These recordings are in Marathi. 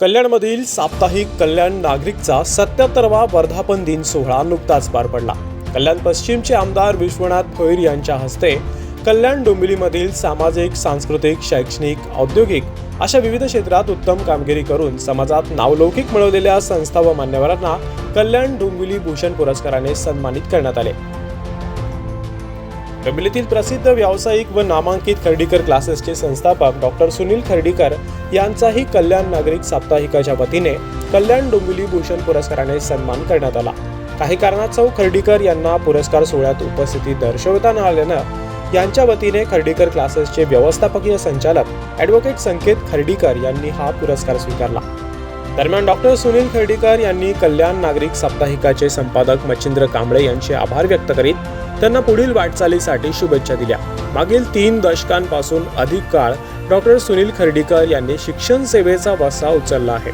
कल्याणमधील साप्ताहिक कल्याण नागरिकचा सत्याहत्तरवा वर्धापन दिन सोहळा नुकताच पार पडला. कल्याण पश्चिमचे आमदार विश्वनाथ भोईर यांच्या हस्ते कल्याण डोंबिवलीमधील सामाजिक सांस्कृतिक शैक्षणिक औद्योगिक अशा विविध क्षेत्रात उत्तम कामगिरी करून समाजात नावलौकिक मिळवलेल्या संस्था व मान्यवरांना कल्याण डोंबिवली भूषण पुरस्काराने सन्मानित करण्यात आले. कबिलीतील प्रसिद्ध व्यावसायिक व नामांकित खर्डीकर क्लासेसचे संस्थापक डॉक्टर सुनील खर्डीकर यांचाही कल्याण नागरिक साप्ताहिकाच्या वतीने कल्याण डोंबिवली भूषण पुरस्काराने सन्मान करण्यात आला. काही कारणास्तव खर्डीकर यांना पुरस्कार सोहळ्यात उपस्थिती दर्शवता न आल्यानं यांच्या वतीने खर्डीकर क्लासेसचे व्यवस्थापकीय संचालक ॲडव्होकेट संकेत खर्डीकर यांनी हा पुरस्कार स्वीकारला. दरम्यान डॉक्टर सुनील खर्डीकर यांनी कल्याण नागरिक साप्ताहिकाचे संपादक मच्छिंद्र कांबळे यांचे आभार व्यक्त करीत त्यांना पुढील वाटचालीसाठी शुभेच्छा दिल्या. मागील तीन दशकांपासून अधिक काळ डॉक्टर सुनील खर्डीकर यांनी शिक्षण सेवेचा वसा उचलला आहे.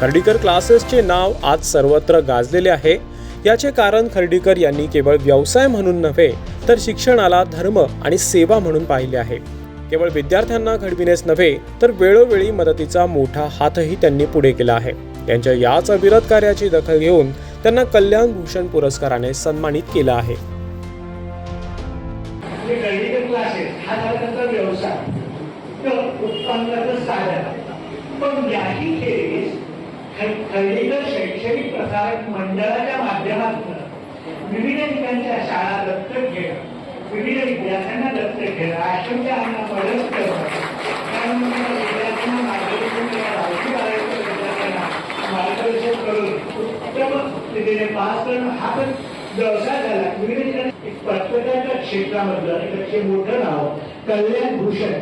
खर्डीकर क्लासेसचे नाव आज सर्वत्र गाजलेले आहे. याचे कारण खर्डीकर यांनी केवळ व्यवसाय म्हणून नव्हे तर शिक्षणाला धर्म आणि सेवा म्हणून पाहिले आहे. केवळ विद्यार्थ्यांना घडविणेच नव्हे तर वेळोवेळी मदतीचा मोठा हातही त्यांनी पुढे केला आहे. त्यांच्या याच अविरत कार्याची दखल घेऊन त्यांना कल्याण भूषण पुरस्काराने सन्मानित केलं आहे. जे गणित क्लासेस हा झाला त्यांचा व्यवसाय. तर उत्पन्नाचं साधन. पण याही खेळीस खंडिकर शैक्षणिक प्रसारक मंडळाच्या माध्यमातून विविध ठिकाणच्या शाळा दत्तक घेणं. विविध विद्यार्थ्यांना दत्तक घेणं. आश्रमच्या आश्रमशाळांना मदत करणं. त्यानंतर विद्यार्थ्यांना मार्गदर्शन करणं. दहावी विद्यार्थ्यांना मार्गदर्शन करून उत्तम स्थितीने पास करणं. हा पण व्यवसाय झाला विविध ठिकाणी एक क्षेत्रामधलं एक मोठं नाव कल्याण भूषण